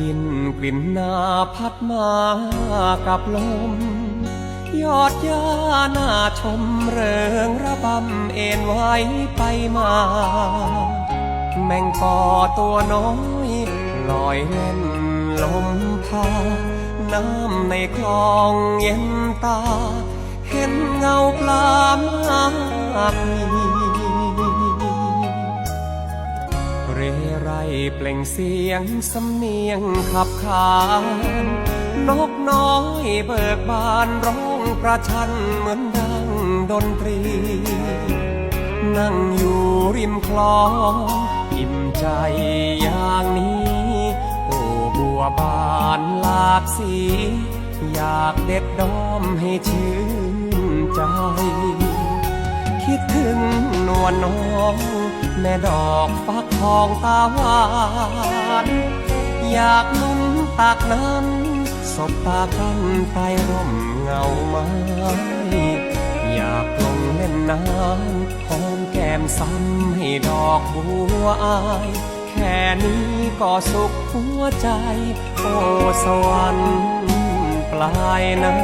ดินกลิ่นนาพัดมากับลม ยอดหญ้าหน้าชมเริงระบำเอ็นไว้ไปมา แมงปอตัวน้อยลอยเล่นลมพา น้ำในคลองเย็นตา เห็นเงาปลามากมี ไรเปล่งเสียงสำเนียงขับขานนกน้อยเบิกบานร้องประชันเหมือนดังดนตรี นั่งอยู่ริมคลองอิ่มใจอย่างนี้ โอ้บัวบานหลากสี อยากเด็ดดอมให้ชื่นใจ นวลน้อง แม่ดอกฟักทองตาหวานอยากนุ่นตักนั้นสบตากันใต้ร่มเงาไม้อยากลงเล่นน้ำหอมแก้มซ้ำให้ดอกบัวอายแค่นี้ก็สุขหัวใจ โอ้สวรรค์ปลายนา